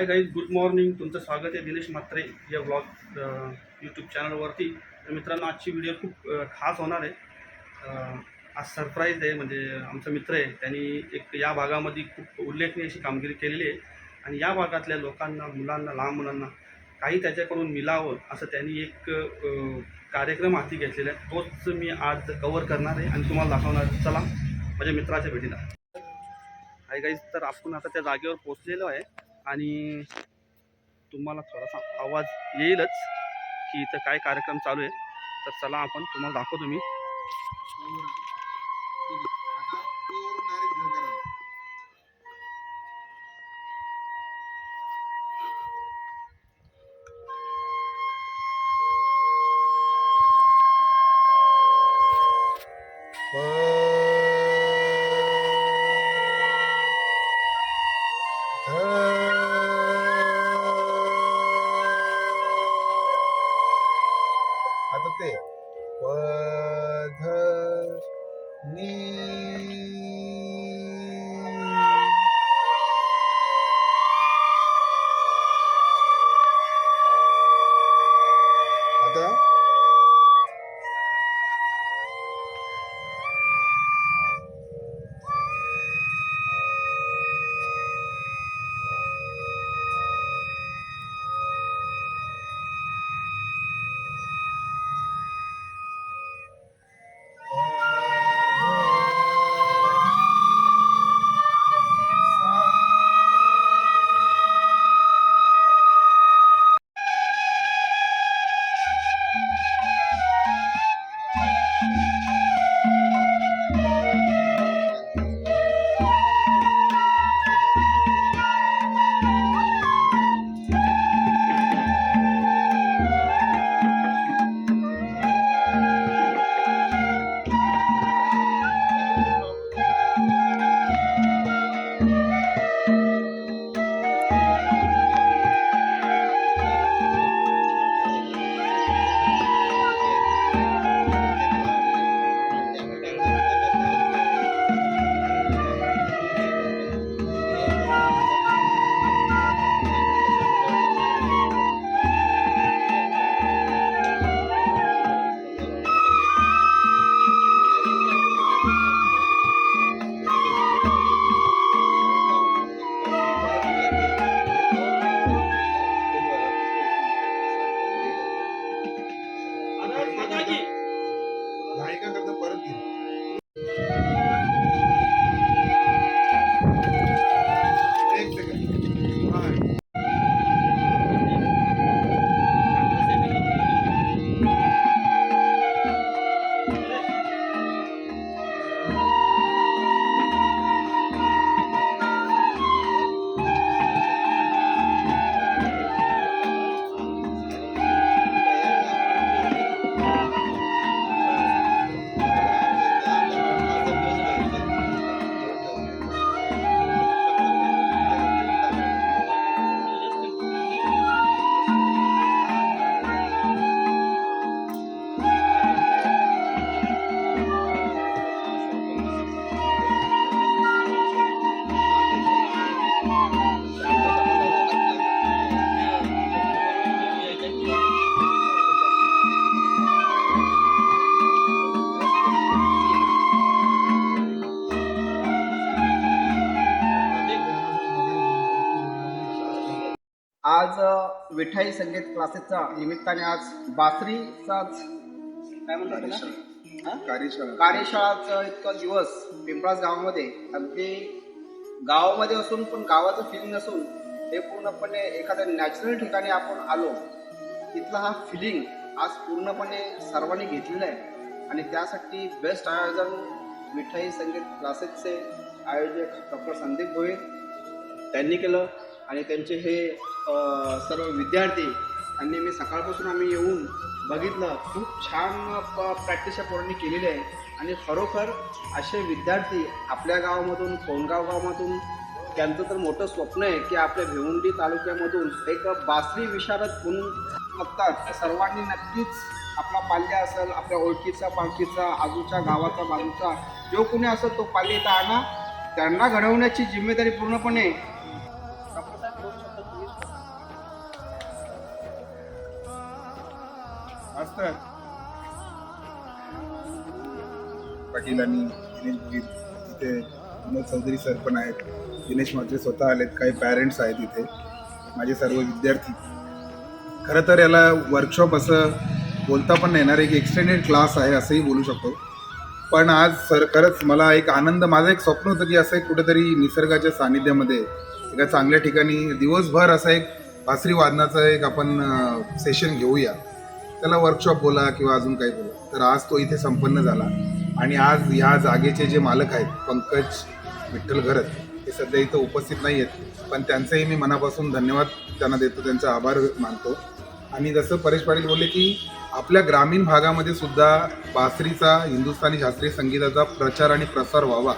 Hi guys good morning तुमचं स्वागत आहे दिनेश म्हात्रे या ब्लॉग यूट्यूब चॅनलवरती तर मित्रांनो आजची व्हिडिओ खूप खास होणार आहे. आज सरप्राईज आहे म्हणजे आमचा मित्र आहे. त्यांनी एक या भागामध्ये खूप उल्लेखनीय अशी कामगिरी केलेली आहे. आणि या भागातल्या लोकांना मुलांना लहान मुलांना काही त्याच्याकडून मिलावं असं त्यांनी एक कार्यक्रम हाती घेतलेला आहे. तोच मी आज कवर करणार आहे आणि तुम्हाला दाखवणार चला माझ्या मित्राच्या भेटीला. हाय गाईज तर आपण आता त्या जागेवर पोचलेलो आहे. आणि तुम्हाला थोडासा आवाज येईलच की इथं काय कार्यक्रम चालू आहे. तर चला आपण तुम्हाला दाखवतो मी. Uh... विठाई संगीत क्लासेसचा निमित्ताने आज बासरीचाच काय म्हणतात? कार्यशाळा. कार्यशाळाचा इतका दिवस पिंपळास गावामध्ये अगदी गावामध्ये असून पण गावाचं फिलिंग नसून हे पूर्णपणे एखाद्या नॅचरल ठिकाणी आपण आलो तिथला हा फिलिंग आज पूर्णपणे सर्वांनी घेतलेला आहे. आणि त्यासाठी बेस्ट आयोजन विठाई संगीत क्लासेसचे आयोजक डॉक्टर संदीप भोईर त्यांनी केलं. आणि त्यांचे हे सर्व विद्यार्थी आणि मी सकाळपासून आम्ही येऊन बघितलं. खूप छान प्रॅक्टिस या पोरांनी केलेली आहे. आणि खरोखर असे विद्यार्थी आपल्या गावामधून कोणगाव गावामधून त्यांचं तर मोठं स्वप्न आहे की आपल्या भिवंडी तालुक्यामधून एक बासरी विशारद म्हणून बघतात. सर्वांनी नक्कीच आपला पाल्य असेल आपल्या ओळखीचा पालखीचा आजूच्या गावाचा बाजूचा जो कोणी असेल तो पाल्य इथं आणा. त्यांना घडवण्याची जिम्मेदारी पूर्णपणे असतात. पाटील आणि दिनेश भोईर तिथे विनोद चौधरी सर पण आहेत. दिनेश म्हात्रे स्वतः आलेत काही पॅरेंट्स आहेत इथे. माझे सर्व विद्यार्थी. खरं तर याला वर्कशॉप असं बोलता पण नाही येणार. एक एक्सटेंडेड क्लास आहे असंही बोलू शकतो. पण आज सर खरंच मला एक आनंद माझं एक स्वप्न होतं की असं एक कुठेतरी निसर्गाच्या सानिध्यामध्ये एका चांगल्या ठिकाणी दिवसभर असं एक बासरी वादनाचं एक आपण सेशन घेऊया. त्याला वर्कशॉप बोला किंवा अजून काही बोला. तर आज तो इथे संपन्न झाला. आणि आज ह्या जागेचे जे मालक आहेत पंकज विठ्ठल घरत ते सध्या इथं उपस्थित नाही आहेत पण त्यांचंही मी मनापासून धन्यवाद त्यांना देतो त्यांचा आभार मानतो. आणि जसं परेश पाटील बोलले की आपल्या ग्रामीण भागामध्ये सुद्धा बासरीचा हिंदुस्थानी शास्त्रीय संगीताचा प्रचार आणि प्रसार व्हावा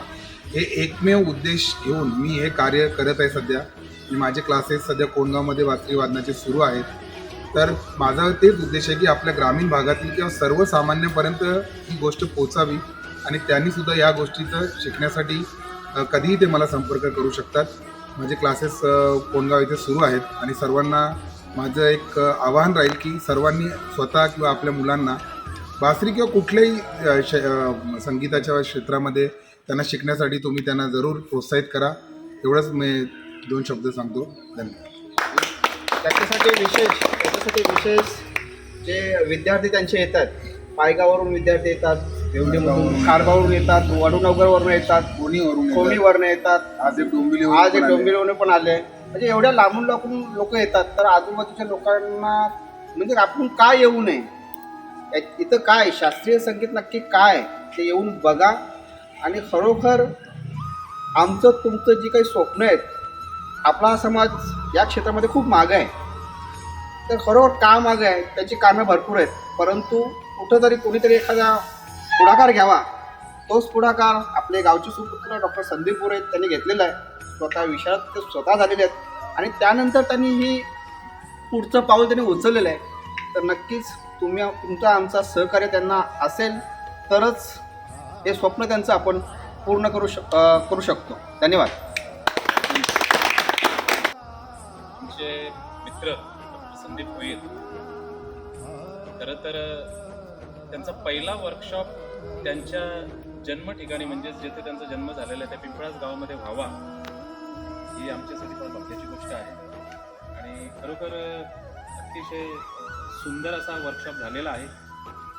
हे एकमेव उद्देश घेऊन मी हे कार्य करत आहे सध्या. आणि माझे क्लासेस सध्या कोंडगावमध्ये बासरी वादनाचे सुरू आहेत. तर माझा तेच उद्देश आहे की आपल्या ग्रामीण भागातील किंवा सर्वसामान्यपर्यंत ही गोष्ट पोचावी आणि त्यांनी सुद्धा या गोष्टीचं शिकण्यासाठी कधीही ते मला संपर्क करू शकतात. माझे क्लासेस कोंडगाव इथे सुरू आहेत आणि सर्वांना माझं एक आवाहन राहील की सर्वांनी स्वतः किंवा आपल्या मुलांना बासरी किंवा कुठल्याही श संगीताच्या क्षेत्रामध्ये त्यांना शिकण्यासाठी तुम्ही त्यांना जरूर प्रोत्साहित करा. एवढंच मी दोन शब्द सांगतो. धन्यवाद. त्याच्यासाठी विशेष त्याच्यासाठी विशेष जे विद्यार्थी त्यांचे येतात पायगावरून विद्यार्थी येतात देवडीमधून खारगावरून येतात वडूनगरवरून येतात कोणीवरून कोणीवरून येतात. आज एक डोंबिवली आज एक डोंबिवलीवरून पण आले. म्हणजे एवढ्या लांबून लांबून लोक येतात तर आजूबाजूच्या लोकांना म्हणजे आपण का येऊ नये? इथं काय? शास्त्रीय संगीत नक्की काय? ते येऊन बघा. आणि खरोखर आमचं तुमचं जी काही स्वप्न आहेत आपला समाज या क्षेत्रामध्ये खूप मागं आहे. तर खरोखर काम आज आहे. त्याची कामं भरपूर आहेत. परंतु कुठंतरी कोणीतरी एखादा पुढाकार घ्यावा. तोच पुढाकार आपले गावचे सुपुत्र डॉक्टर संदीप पुरे त्यांनी घेतलेला आहे. स्वतः विषयात ते स्वतः झालेले आहेत. आणि त्यानंतर त्यांनी ही पुढचं पाऊल त्यांनी उचललेलं आहे. तर नक्कीच तुम्ही तुमचा आमचा सहकार्य त्यांना असेल तरच हे स्वप्न त्यांचं आपण पूर्ण करू शक करू शकतो. धन्यवाद. आमचे मित्र संदीप भोईर खरं तर त्यांचा पहिला वर्कशॉप त्यांच्या जन्म ठिकाणी म्हणजेच जिथे त्यांचा जन्म झालेला आहे त्या पिंपळास गावामध्ये व्हावा ही आमच्यासाठी फार भाग्याची गोष्ट आहे. आणि खरोखर अतिशय सुंदर असा वर्कशॉप झालेला आहे.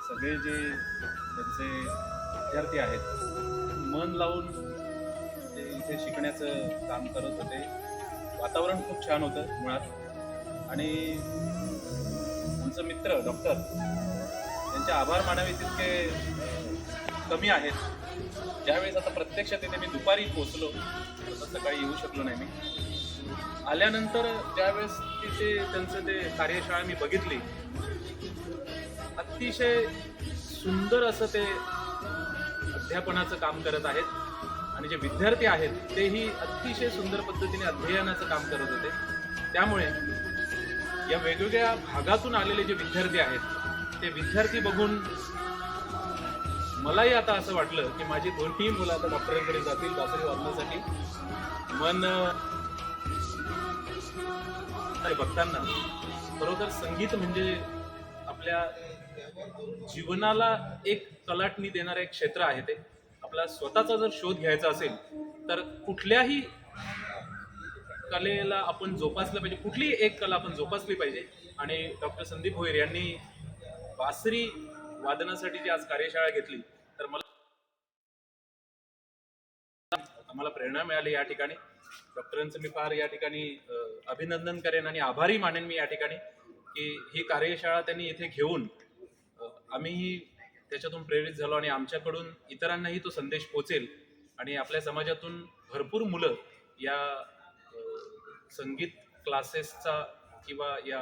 सगळे जे त्यांचे विद्यार्थी आहेत मन लावून ते इथे शिकण्याचं काम करत होते. वातावरण खूप छान होतं मुळात. आणि आमचं मित्र डॉक्टर त्यांचे आभार मानावे तितके कमी आहेत. ज्यावेळेस आता प्रत्यक्षात तिथे मी दुपारी पोचलो तसं सकाळी येऊ शकलो नाही मी. आल्यानंतर ज्यावेळेस तिथे त्यांचं ते कार्यशाळा मी बघितली अतिशय सुंदर असं ते अध्यापनाचं काम करत आहेत. आणि जे विद्यार्थी आहेत तेही अतिशय सुंदर पद्धतीने अध्ययनाचं काम करत होते. त्यामुळे या वेगवेगळ्या भागातून आलेले जे विद्यार्थी आहेत ते विद्यार्थी बघून मलाही आता असं वाटलं की माझी दोन्ही मुलं आता डॉक्टरांकडे जातील बासरी वाजण्यासाठी मन बघताना खरोखर संगीत म्हणजे आपल्या जीवनाला एक कलाटणी देणारं एक क्षेत्र आहे ते. आपला स्वतःचा जर शोध घ्यायचा असेल तर कुठल्याही कलेला आपण जोपासलं पाहिजे. कुठलीही एक कला आपण जोपासली पाहिजे. आणि डॉक्टर संदीप भोईर यांनी बासरी वादनासाठी जी आज कार्यशाळा घेतली तर मला आम्हाला प्रेरणा मिळाली या ठिकाणी. डॉक्टरांचं मी फार या ठिकाणी अभिनंदन करेन आणि आभारी मानेन मी या ठिकाणी की ही कार्यशाळा त्यांनी इथे घेऊन आम्हीही त्याच्यातून प्रेरित झालो आणि आमच्याकडून इतरांनाही तो संदेश पोचेल. आणि आपल्या समाजातून भरपूर मुलं या संगीत क्लासेसचा किंवा या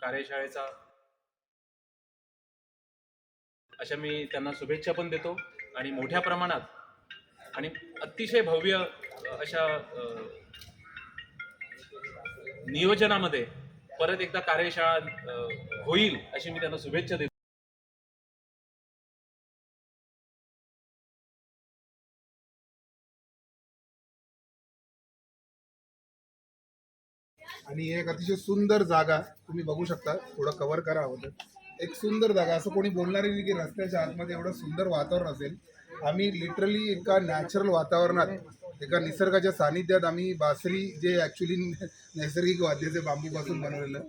कार्यशाळेचा. अशा मी त्यांना शुभेच्छा पण देतो आणि मोठ्या प्रमाणात आणि अतिशय भव्य अशा नियोजनामध्ये परत एकदा कार्यशाळा होईल अशी मी त्यांना शुभेच्छा देतो. आणि एक अतिशय सुंदर जागा तुम्ही बघू शकता. थोडं कव्हर करा अगोदर. एक सुंदर जागा असं कोणी बोलणार नाही की रस्त्याच्या आतमध्ये एवढं सुंदर वातावरण असेल. आम्ही लिटरली एका नॅचरल वातावरणात एका निसर्गाच्या सानिध्यात आम्ही बासरी जे ॲक्च्युली नैसर्गिक वाद्याचे बांबूपासून बनवलेलं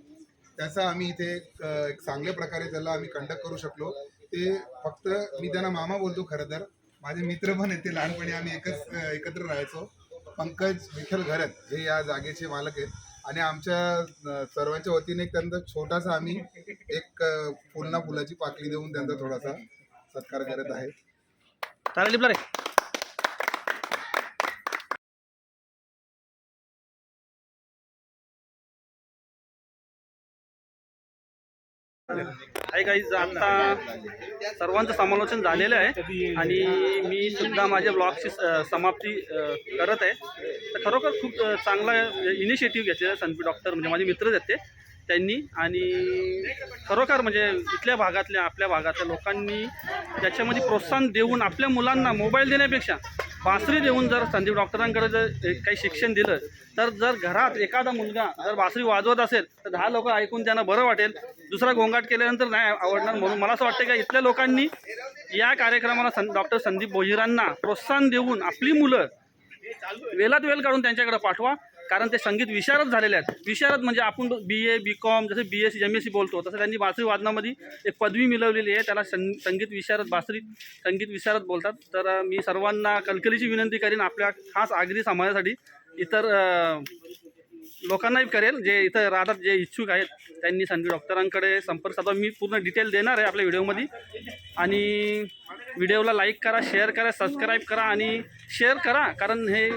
त्याचा आम्ही इथे एक एक चांगल्या प्रकारे त्याला आम्ही कंडक्ट करू शकलो. ते फक्त मी त्यांना मामा बोलतो खरं तर. माझे मित्र पण आहेत ते लहानपणी आम्ही एकच एकत्र राहायचो. पंकज विठ्ठल घरत हे या जागेचे मालक आहेत. आणि आमच्या सर्वांच्या वतीने एक त्यांचा छोटासा आम्ही एक पुन्हा फुलाची पाकळी देऊन त्यांचा थोडासा सत्कार करत आहे. हाय लिपला आता सर्वांचं समालोचन झालेलं आहे आणि मी सुद्धा माझ्या ब्लॉगची समाप्ती करत आहे. तर खरोखर खूप चांगला इनिशिएटिव्ह घेतलेला आहे सनपी डॉक्टर म्हणजे माझे मित्रच आहेत ते त्यांनी. आणि खरोखर म्हणजे इथल्या भागातल्या आपल्या भागातल्या लोकांनी त्याच्यामध्ये प्रोत्साहन देऊन आपल्या मुलांना मोबाईल देण्यापेक्षा बासरी देऊन जर संदीप डॉक्टरांकडे जर काही शिक्षण दिलं तर जर घरात एखादा मुलगा जर बासरी वाजवत असेल तर दहा लोक ऐकून त्यांना बरं वाटेल. दुसरा गोंगाट केल्यानंतर नाही आवडणार म्हणून. मला असं वाटतं की इथल्या लोकांनी या कार्यक्रमाला सं डॉक्टर संदीप बोहिरांना प्रोत्साहन देऊन आपली मुलं वेलात वेल काढून त्यांच्याकडे पाठवा. कारण ते संगीत विशारद झालेले आहेत. विशारद म्हणजे आपण बी ए बी कॉम जसं B S C M S C बोलतो तसं त्यांनी बासरी वादनामध्ये एक पदवी मिळवलेली आहे. त्याला सं संगीत विशारद बासरी संगीत विशारद बोलतात. तर मी सर्वांना कलकलीची विनंती करेन आपल्या खास आगरी समाजासाठी. इतर लोकांनाही करेल जे इथं राहतात जे इच्छुक आहेत त्यांनी संदीप डॉक्टरांकडे संपर्क साधा मी पूर्ण डिटेल देणार आहे आपल्या व्हिडिओमध्ये. आणि व्हिडिओला लाईक करा शेअर करा सबस्क्राईब करा आणि शेअर करा. कारण हे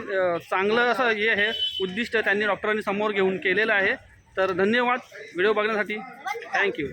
चांगलं असं हे आहे उद्दिष्ट त्यांनी डॉक्टरांनी समोर घेऊन केलेलं आहे. तर धन्यवाद व्हिडिओ बघण्यासाठी. थँक्यू